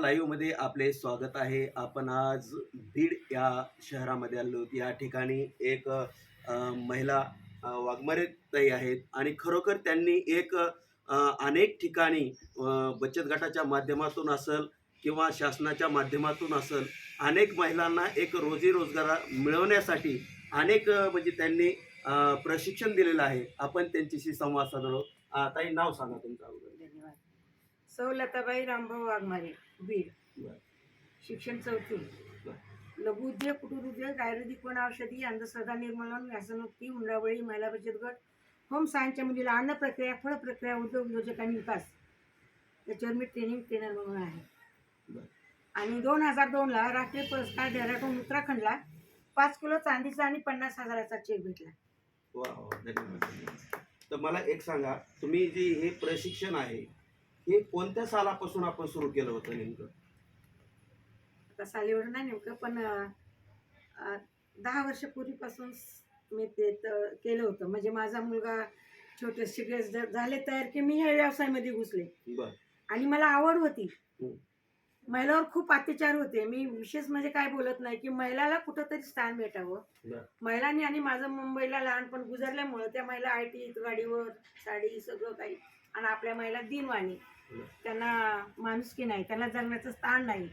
लाईव्हमध्ये आपले स्वागत आहे. आपण आज बीड या शहरामध्ये आलो या ठिकाणी एक महिला वाघमारे ताई आहेत आणि खरोखर त्यांनी एक अनेक ठिकाणी बचत गटाच्या माध्यमातून असेल किंवा शासनाच्या माध्यमातून असेल अनेक महिलांना एक रोजी रोजगार मिळवण्यासाठी अनेक म्हणजे त्यांनी प्रशिक्षण दिलेलं आहे. आपण त्यांच्याशी संवाद साधलो ताई नाव सांगा तुमचं. अगोदर धन्यवाद. सौ लताबाई रामभाऊ वाघमारे. बीड बरं. शिक्षण चौथी लघु उद्योग कुटीर उद्योग आयुर्वेदिक औषधी अंधश्रद्धा निर्मूलन व्यसनमुक्ती हुंडाबळी महिला बचत गट होम सायन्सच्या मुलीला अन्न प्रक्रिया फळ प्रक्रिया उद्योग योजक आणि विकास त्याच्यावर मी ट्रेनिंग ट्रेनर म्हणून आहे. आणि दोन हजार दोनला राष्ट्रीय पुरस्कार डेहराडून उत्तराखंडला पाच किलो चांदीचा आणि पन्नास हजाराचा चेक भेटला वा धन्यवाद. तर मला एक सांगा तुम्ही जे हे प्रशिक्षण आहे हे कोणत्या सालापासून आपण सुरू केलं होतं नेमकं? आता सालीवर नाही नेमकं पण अं, दहा वर्षापूर्वीपासून मी ते त- केलं होतं. म्हणजे माझा मुलगा छोटे शिकले झाले तयार की मी ह्या व्यवसायामध्ये घुसले. बर. आणि मला आवड होती. महिलावर खूप अत्याचार होते. मी विशेष म्हणजे काय बोलत नाही की महिलाला कुठंतरी स्थान भेटावं. बर. महिलांनी आणि माझं मुंबईला लहानपण गुजरल्यामुळं त्या महिला आय टी गाडीवर साडी सगळं काही आणि आपल्या महिला दिनवाणी. त्यांना माणुसकी नाही त्यांना जगण्याचं स्थान नाही.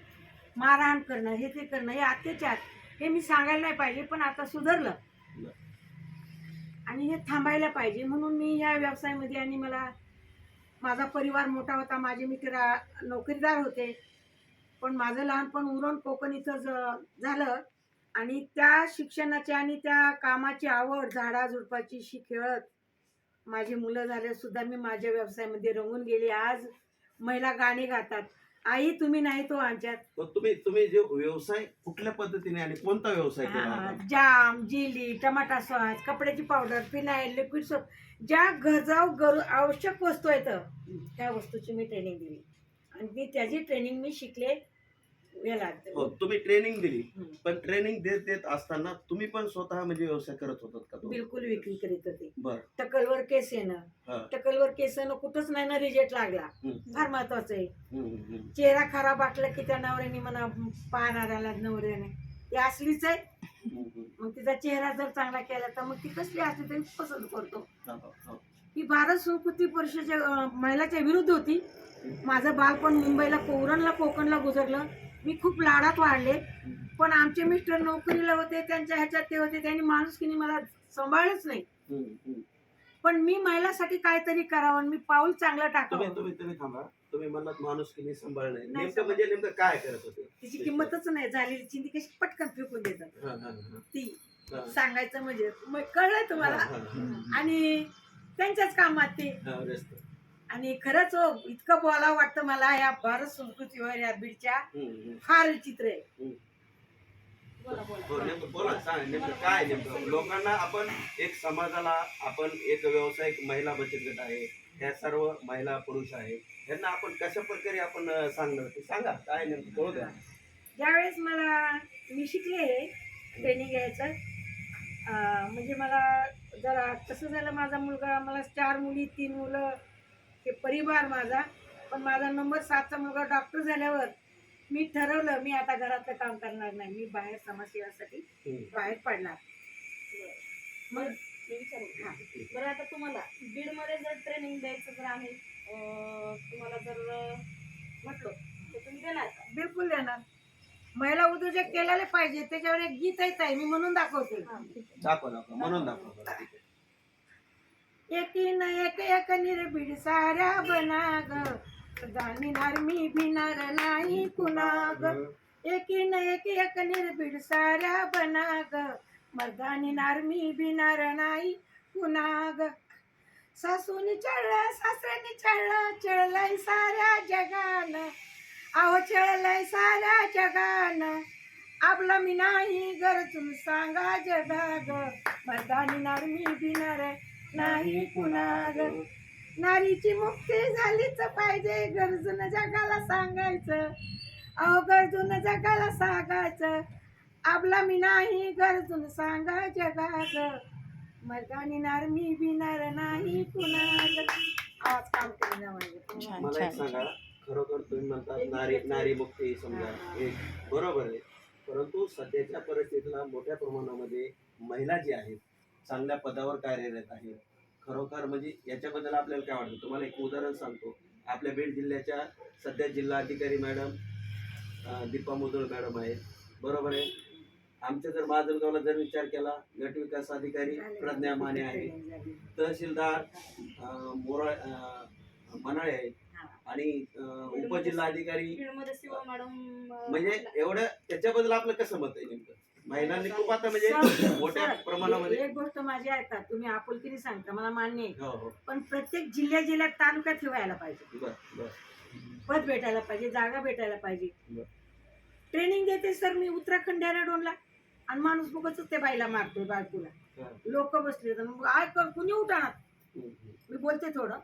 मारहाण करणं हे ते करणं हे अत्याचार हे मी सांगायला नाही पाहिजे पण आता सुधारलं. आणि हे थांबायला पाहिजे. म्हणून मी ह्या व्यवसायामध्ये आणि मला माझा परिवार मोठा होता माझे मित्र नोकरीदार होते. पण माझं लहानपण उरण कोकण इथं ज- झालं. आणि त्या शिक्षणाची आणि त्या कामाची आवड झाडाझुडपाची शी खेळत माझी मुलं झाल्यासुद्धा मी माझ्या व्यवसायामध्ये रंगून गेली. आज महिला गाणी गातात. आई तुम्ही नाही तो आमच्यात. मग तुम्ही तुम्ही जे व्यवसाय कुठल्या पद्धतीने आणि कोणता व्यवसाय केला हा, होता? जाम जिली टमाटा सॉस कपड्याची पावडर फिनाईल लिक्विड सोप ज्या गरजाव गरु आवश्यक वस्तू आहेत त्या वस्तूची मी ट्रेनिंग दिली. आणि मी त्याची ट्रेनिंग मी शिकले. हो तुम्ही ट्रेनिंग दिली. पण ट्रेनिंग देत देत असताना तुम्ही पण स्वतः म्हणजे व्यवसाय करत होतात का बिलकुल विक्री करीत होते. बर. टकलवर केस येणं. टकलवर केस येणं कुठंच नाही ना रिजेक्ट लागला. फार महत्वाचं आहे. चेहरा खराब वाटला की त्या नवऱ्याने म्हणा पाहणाऱ्याला नवऱ्याने. ती असलीच आहे. मग तिचा चेहरा जर चांगला केला तर मग ती कसली असली तरी पसंत करतो. हो, भारत संस्कृती परिषदेच्या महिलाच्या विरुद्ध होती. माझं बालपण मुंबईला कोरणला कोकणला गुजरलं. मी खूप लाडात वाढले पण आमचे मिस्टर नोकरीला होते त्यांच्या ह्याच्यात ते होते त्यांनी माणुसकीने मला सांभाळलंच नाही. पण मी महिलासाठी काहीतरी करावं मी पाऊल चांगलं टाकावं तुम्ही थांबा म्हणलात नेमकं म्हणजे नेमकं काय करत होते तिची किंमतच नाही झालेली चिंती कशी पटकन फेकून देतात. ती. सांगायचं म्हणजे कळलंय तुम्हाला. आणि त्यांच्याच कामात ते. आणि खरंच हो इतकं बोलावं वाटतं मला या भारत संस्कृतीवर या बीडच्या. फार चित्र आहे. हं. बोला बोला. नेमकं बोला सांग नेमकं काय नेमकं? लोकांना आपण एक समाजाला आपण एक व्यावसायिक महिला बचत गट आहे. ह्या सर्व महिला पुरुष आहेत. यांना आपण कशा प्रकारे आपण सांगणार? ते सांगा काय नेमकं? कळू द्या. ज्यावेळेस मला मी शिकले हे ट्रेनिंग घ्यायचं म्हणजे मला जरा कसं झालं माझा मुलगा मला चार मुली तीन मुलं हे परिवार माझा. पण माझा नंबर सातचा मुलगा डॉक्टर झाल्यावर मी ठरवलं मी आता घरातलं काम करणार नाही. मी बाहेर समाजसेवासाठी. बाहेर पडणार. मग मी विचारू. हा. बरं आता तुम्हाला बीडमध्ये जर ट्रेनिंग द्यायचं जर अं, तुम्हाला जर म्हटलं तर तुम्ही देणार का? बिलकुल देणार. महिला उद्योजक केलेले पाहिजे त्याच्यावर एक गीत येत आहे मी म्हणून दाखवते हा. दाखवा दाखवा म्हणून दाखवा. बरं, ठीक आहे. एकीन एक एक निर्भीड साऱ्या बना ग जाणीनार मी भिनार नाही कुणाग. एकीन एक एक निर्भीड साऱ्या बनाग. ग मर्दानीनार मी भिनार नाही कुणाग. सासूनी चढलं सासऱ्यानी चढलं चढलंय साऱ्या जगान. अहो चढलंय साऱ्या जगान. आपला मी नाही गरजून सांगा जगा ग मर्दानीनार मी भिनार नाही कुणाग नारीची मुक्ती झालीच पाहिजे गरजून जगाला सांगायचं. अहो गरजून जगाला सांगायचं. आपला मी नाही गरजून सांगा जगाग मर्दानी नार मी बिनार नाही कुणाग आवाज काम केलं मला एक सांगा खरोखर तुम्ही म्हणतात नारी नारी मुक्ती समजा. एक बरोबर आहे. परंतु सध्याच्या परिस्थितीला मोठ्या प्रमाणामध्ये महिला जी आहेत चांगल्या पदावर कार्यरत आहेत खरोखर म्हणजे याच्याबद्दल आपल्याला काय वाटतं? तुम्हाला एक उदाहरण सांगतो. आपल्या बीड जिल्ह्याच्या सध्या जिल्हा अधिकारी मॅडम दीपा मुदळ मॅडम आहेत. बरोबर आहे? आमच्या जर माजलगावला जर विचार केला गट विकास अधिकारी प्रज्ञा माने आहे तहसीलदार मोरा मनाळे आहेत. आणि अं, उपजिल्हा अधिकारी बीडमध्ये शिवा मॅडम अं, म्हणजे एवढं त्याच्याबद्दल आपलं कसं मत आहे नेमकं? महिलांनी खूप आता म्हणजे सर, मोठ्या सर, प्रमाणामध्ये एक गोष्ट माझी ऐका तुम्ही आपुलकीने सांगता मला मान्य आहे. हो हो. पण प्रत्येक जिल्ह्या जिल्ह्यात तालुका ठेवायला पाहिजे. बर बर. पद भेटायला पाहिजे जागा भेटायला पाहिजे. बर. ट्रेनिंग देते सर मी उत्तराखंड डेहराडूनला आणि माणूस बघतच त्या बाईला मारतोय बायकोला. हा. लोक बसले तर मग आय कर कुणी उठाणार? हम्म, हम्म. मी बोलते थोडं.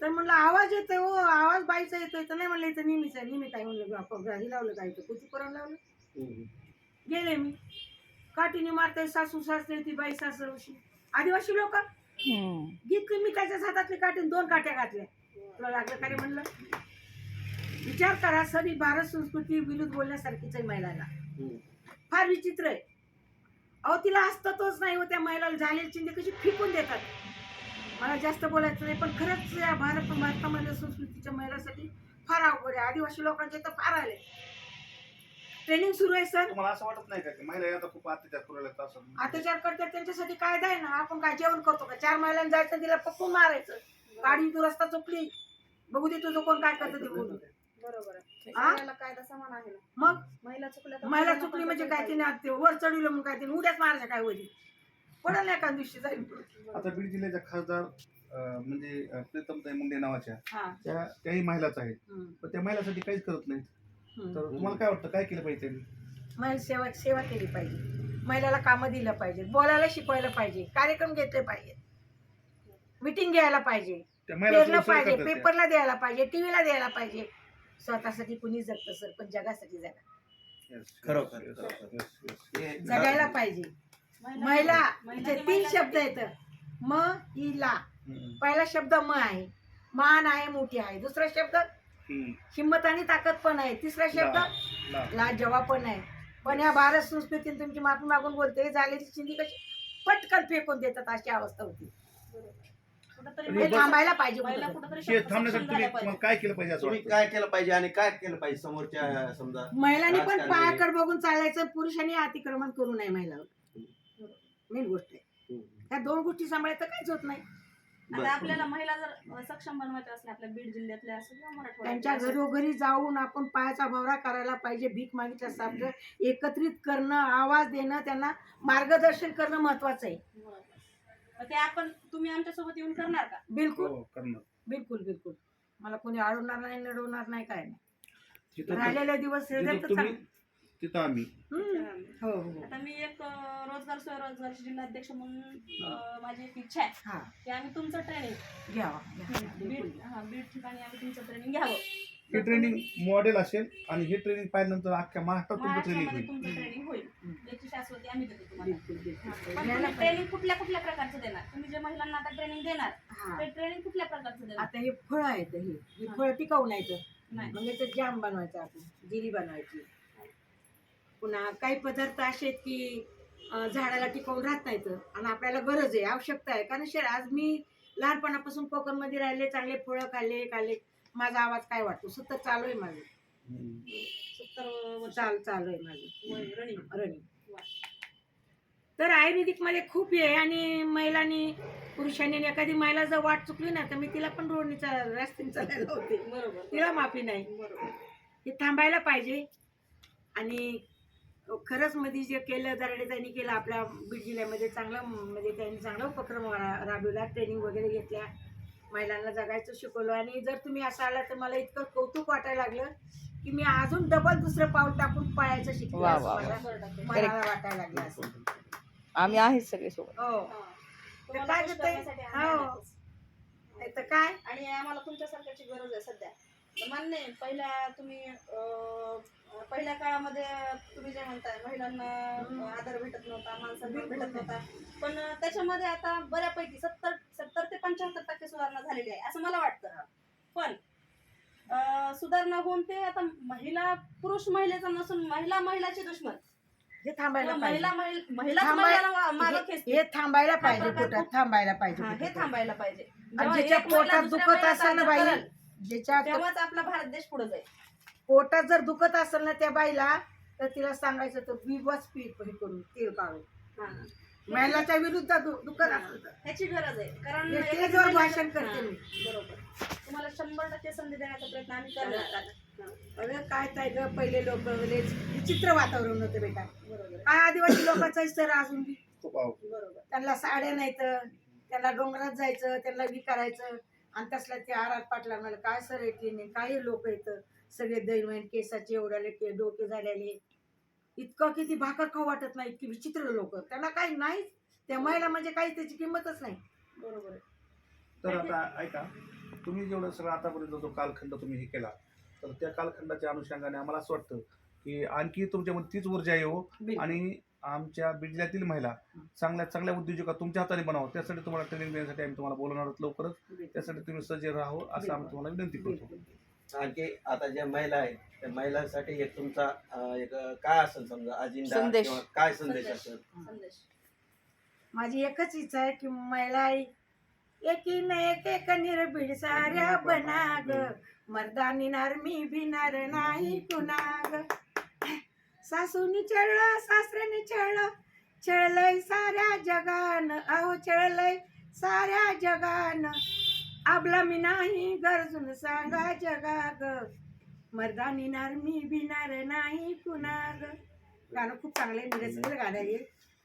तर म्हणलं आवाज येतोय हो आवाज बाईचा येतोय. तर नाही म्हणलं इथं नेहमीच आहे. नेहमी काय म्हणलं लावलं काय कुठे करून लावलं? हम्म. गेले मी. काठीने मारताय सासू सासरे ती बाई सासरवशी आदिवासी लोक. घेतली मी त्याच्याच हातातली काठी दोन काट्या घातल्या. तुला लागलं का रे म्हणलं? विचार करा सर भारत संस्कृती विरुद्ध बोलण्यासारखीच आहे हम्म. फार विचित्र आहे. अहो तिला असतातच नाही हो त्या महिलाला झालेली चिंते कशी फिकून देतात. मला जास्त बोलायचं नाही पण खरंच या भारत भारतामधल्या संस्कृतीच्या महिलांसाठी फार अवघड आहे. आदिवासी लोकांचे तर फार आले. ट्रेनिंग सुरू आहे सर. तुम्हाला असं वाटत नाही का की महिला आता खूप अत्याचार करू लागतात असं? अत्याचार करतात त्यांच्यासाठी कायदा आहे ना? आपण काय जेवण करतो का? चार महिलांना जायचं तिला पकडून मारायचं. गाडी तू रस्ता चुकली. बघू दे तुझं कोण काय करतं ते बोलू बरोबर आहे. हा? सगळ्याला कायदा समान आहे ना? मग? महिला चुकल्या तर महिला महिलांना चुकली म्हणजे काय तिने? ते वर चढवलं म्हणून काय तिने? उद्याच मारायचं काय होईल पडल एका दिवशी जाईल. आता बीड जिल्ह्याच्या खासदार अं, म्हणजे अं, प्रीतमताई मुंडे नावाच्या हा. त्या त्याही महिलाच आहेत. हम्म, पण त्या महिलासाठी काहीच करत नाहीत. तर तुम्हाला काय वाटतं काय केलं पाहिजे त्यांनी? महिला सेवा सेवा केली पाहिजे. महिलाला कामं दिलं पाहिजे. बोलायला शिकवायला पाहिजे. कार्यक्रम घेतले पाहिजे. मिटिंग घ्यायला पाहिजे. त्या पेरलं महिला पाहिजे. पेपरला द्यायला पाहिजे. टीव्हीला द्यायला पाहिजे. स्वतःसाठी कुणी जगतं सर पण जगासाठी जगा. खरोखर, खरोखर. जगायला पाहिजे. महिला- इथे तीन महिलांसाठी- शब्द येत. म इला पहिला शब्द म आहे. मान आहे मोठी आहे. दुसरा शब्द हिंमत आणि ताकद पण आहे. तिसरा शब्द लाजवा पण आहे. पण या भारत संस्कृतीने तुमची माफी मागून बोलते झालेली चिंधी कशी? पटकन फेकून देतात अशी अवस्था होती. बस- थांबायला पाहिजे हे थांबण्यासाठी काय केलं पाहिजे असं तुम्ही वाटतं? काय केलं पाहिजे आणि काय केलं पाहिजे समोरच्या समजा महिलांनी पण पायाकडे बघून चालायचं पुरुषांनी अतिक्रमण करू नये महिलावर. मेन गोष्ट आहे. ह्या दोन गोष्टी सांभाळायचं काहीच होत नाही. आता आपल्याला महिला जर सक्षम बनवायच्या असल्या आपल्या बीड जिल्ह्यातल्या असो किंवा त्यांच्या मराठवाड्यातल्या घरोघरी जाऊन आपण पायाचा भवरा करायला पाहिजे भीक मागितल्यासारखं एकत्रित करणं आवाज देणं त्यांना मार्गदर्शन करणं महत्वाचं आहे. बरोबर. मग ते आपण तुम्ही आमच्यासोबत येऊन करणार का? बिलकुल. हो, करणार. बिलकुल बिलकुल. मला कोणी अडवणार नाही नडवणार नाही काय नाही. राहिलेले दिवस तुम्ही तिथं आम्ही. हो हो. आता मी एक अं, रोजगार स्वयंरोजगार जिल्हाध्यक्ष म्हणून अं, माझी एक इच्छा आहे हा. की आम्ही तुमचं ट्रेनिंग घ्यावा घ्या. बीड हा बीड ठिकाणी आम्ही तुमचं ट्रेनिंग घ्यावं. हे ट्रेनिंग मॉडेल असेल आणि हे ट्रेनिंग पाहिल्यानंतर अख्ख्या महाराष्ट्रात तुमचं ट्रेनिंग महाराष्ट्रामध्ये होईल. तुमचं ट्रेनिंग होईल. याची शाश्वती आम्ही देतो तुम्हाला. बिलकुल बिलकुल. पण घ्यायला तुम्ही पाहिजे. ट्रेनिंग कुठल्या कुठल्या प्रकारचं देणार? तुम्ही जे महिलांना आता ट्रेनिंग देणार हा. ते ट्रेनिंग कुठल्या प्रकारचं देणार? आता हे फळं आहेत हे. हे हा. फळ टिकाऊ नाही तर नाही. मग याचं जाम बनवायचं आपण. जिली बनवायची. पुन्हा काही पदार्थ असे आहेत की झाडाला टिकवून राहत नाहीत आणि आपल्याला गरज आहे आवश्यकता आहे. कारण शर आज मी लहानपणापासून कोकणमध्ये राहिले चांगले फळं खाल्ले खाल्ले. माझा आवाज काय वाटतो? सतत चालू आहे माझं. सत्तर वर्ष. चाल चालू आहे माझं. तर आयुर्वेदिकमध्ये खूप हे आहे आणि महिलांनी पुरुषांनी एखादी महिला जर वाट चुकली ना तर मी तिला पण रोडनी रस्त्याने चालायला होते. बरोबर. तिला माफी नाही. बरोबर. हे थांबायला पाहिजे आणि खरंच मध्ये जे केलं दराडे त्यांनी केलं आपल्या बीड जिल्ह्यामध्ये चांगलं म्हणजे त्यांनी चांगला उपक्रम राबविला ट्रेनिंग वगैरे घेतल्या. महिलांना जगायचं शिकवलं. आणि जर तुम्ही असं आला तर मला इतकं कौतुक वाटायला लागलं की मी अजून डबल दुसरं पाऊल टाकून पळायचं शिकले वा, असं वा, मला वाटायला लागलं असं. आम्ही आहेत सगळे सोबत. हो. तुम्हाला काय हो. तर काय? आणि आम्हाला तुमच्यासारख्याची गरज आहे सध्या. तर मान्य आहे पहिल्या तुम्ही अं, पहिल्या काळामध्ये तुम्ही जे म्हणताय महिलांना अं, आदर भेटत नव्हता माणसांना भेटत नव्हता. पण त्याच्यामध्ये आता बऱ्यापैकी सत्तर सत्तर ते पंच्याहत्तर टक्के सुधारणा झालेली आहे असं मला वाटतं. पण सुधारणा होऊन ते आता महिला पुरुष महिलेचा नसून महिला महिलाचे दुश्मन. हे थांबायला महिला महिला हे- थांबायला पाहिजे खूप- थांबायला पाहिजे हा. थांबायला पाहिजे. ज्याच्या पोटात दुखत असेल बाई ज्याच्या तेव्हाच आपला भारत देश पुढे जाईल. पोटात जर दुखत असेल ना त्या बाईला तर तिला सांगायचं तर विवच पीठ हे करून तेल काढून. हा. महिलाच्या विरुद्ध दुखत असेल तर. ह्याची गरज आहे. कारण महिला- भाषण करते हा, मी. बरोबर. तुम्हाला शंभर टक्के संधी देण्याचा प्रयत्न आम्ही करणार हा, अगं काय काय ग पहिले लोक विचित्र वातावरण होतं बेटा बरोबर. काय आदिवासी लोकांचा सर अजून बी. बरोबर. त्यांना साड्या नाही तर त्यांना डोंगरात जायचं त्यांना विकारायचं आणि तसल्या ते आरात पाटला मला काय सर येते नाही काही लोक येतं. सगळे दैवण केसाचे एवढ्याले के डोके झालेले. इतकं किती भाकर खाऊ वाटत नाही इतकी विचित्र लोक. त्यांना काही नाहीच त्या महिला म्हणजे काही त्याची किंमतच नाही. बरोबर. आहे. तर आता ऐका तुम्ही जेवढं सगळं आतापर्यंत जो कालखंड तुम्ही हे केला तर त्या कालखंडाच्या अनुषंगाने आम्हाला असं वाटतं की आणखी तुमच्यामध्ये तीच ऊर्जा येऊ आणि आमच्या बीड जिल्ह्यातील महिला चांगल्या चांगल्या उद्योजका तुमच्या हाताने बनावं. त्यासाठी तुम्हाला ट्रेनिंग देण्यासाठी आम्ही तुम्हाला बोलवणार आहोत लवकरच. त्यासाठी तुम्ही सज्ज राहावं असं आम्ही तुम्हाला विनंती करतो. आणखी आता ज्या महिला आहेत त्या महिलांसाठी एक तुमचा अं, एक काय असेल समजा अजिंडा संदेश. किंवा काय संदेश. असेल? संदेश. माझी एकच इच्छा आहे की महिला एकी न एक एक निर्भीड साऱ्या बनाग. मर्दानी नारमी भिनार नाही कुणाग. सासूनी चळलं सासऱ्याने चळलं चळलंय साऱ्या जगान. अहो चळलंय साऱ्या जगान. आपला मी नाही गरजून सांगा जगाग. मर्दानी नारमी भिनार नाही कुणाग. गाणं खूप चांगलं आहे निरसलेलं गाणं आहे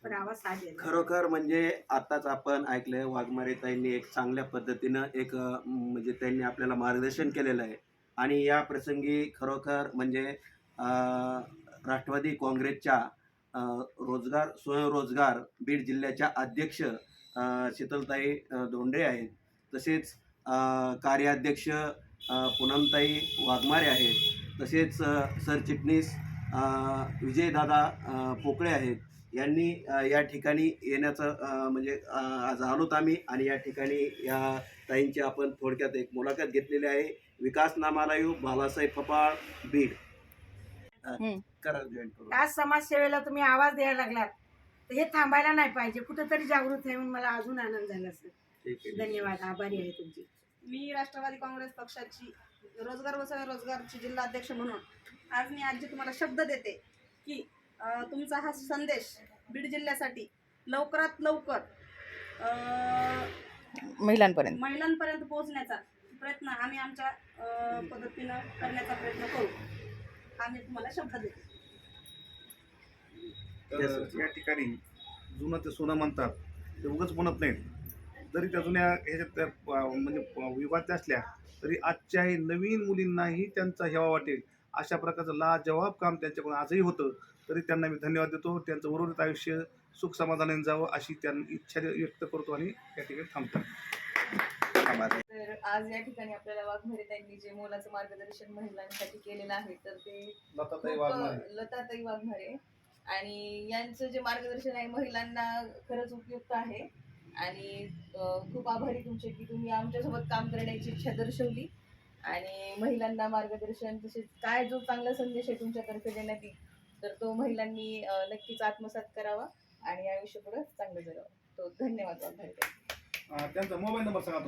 पण आवाज साध खरोखर म्हणजे आताच आपण ऐकलंय वाघमारे ताईंनी एक चांगल्या पद्धतीनं एक अं, म्हणजे त्यांनी आपल्याला मार्गदर्शन केलेलं आहे. आणि या प्रसंगी खरोखर म्हणजे अं, राष्ट्रवादी काँग्रेसच्या अं, रोजगार स्वयंरोजगार बीड जिल्ह्याच्या अध्यक्ष अं, शीतलताई अं, धोंडे आहेत. तसेच कार्याध्यक्ष पूनमताई वाघमारे आहेत. तसेच सरचिटणीस विजयदादा पोकळे आहेत. यांनी या ठिकाणी येण्याचं म्हणजे आज आलोत आम्ही आणि या ठिकाणी या ताईंची आपण थोडक्यात एक मुलाखत घेतलेली आहे. विकास नामालय बालासाहेब फपाळ बीड. आज समाजसेवेला तुम्ही आवाज द्यायला लागलात. हे थांबायला नाही पाहिजे. कुठंतरी जागृत आहे म्हणून मला अजून आनंद झाला सर. धन्यवाद आभारी आहे तुमची. मी राष्ट्रवादी काँग्रेस पक्षाची रोजगार व स्वयंरोजगारची जिल्हा अध्यक्ष म्हणून आज मी आजी तुम्हाला शब्द देते की तुमचा हा संदेश बीड जिल्ह्यासाठी लवकरात लवकर अं, महिलांपर्यंत. महिलांपर्यंत पोहोचण्याचा प्रयत्न आम्ही आमच्या पद्धतीनं करण्याचा प्रयत्न करू. आम्ही तुम्हाला शब्द देतो. तर या ठिकाणी जुनं ते सोनं म्हणतात ते उगच म्हणत नाहीत. जरी त्या जुन्या ह्याच्यात म्हणजे विवाद असल्या तरी आजच्याही नवीन मुलींनाही त्यांचा हेवा वाटेल. अशा प्रकारचं लाजवाब काम त्यांच्याकडून आजही होतं. तरी त्यांना मी धन्यवाद देतो. त्यांचं उर्वरित आयुष्य सुख समाधानाने जावं अशी त्यांना इच्छा व्यक्त करतो आणि या ठिकाणी थांबतात. तर आज या ठिकाणी आपल्याला वाघमारे त्यांनी जे मोलाचं मार्गदर्शन महिलांसाठी केलेलं आहे तर ते लताताई वाघमारे. आणि यांचं जे मार्गदर्शन आहे महिलांना खरंच उपयुक्त आहे. आणि खूप आभारी तुमचे की तुम्ही आमच्यासोबत काम करण्याची इच्छा दर्शवली. आणि महिलांना मार्गदर्शन तसेच काय जो चांगला संदेश आहे तुमच्यातर्फे देण्यात येईल तर तो महिलांनी नक्कीच आत्मसात करावा आणि आयुष्य पुढे चांगलं जगावं. तो धन्यवाद आभारी त्यांचा मोबाईल नंबर सांगा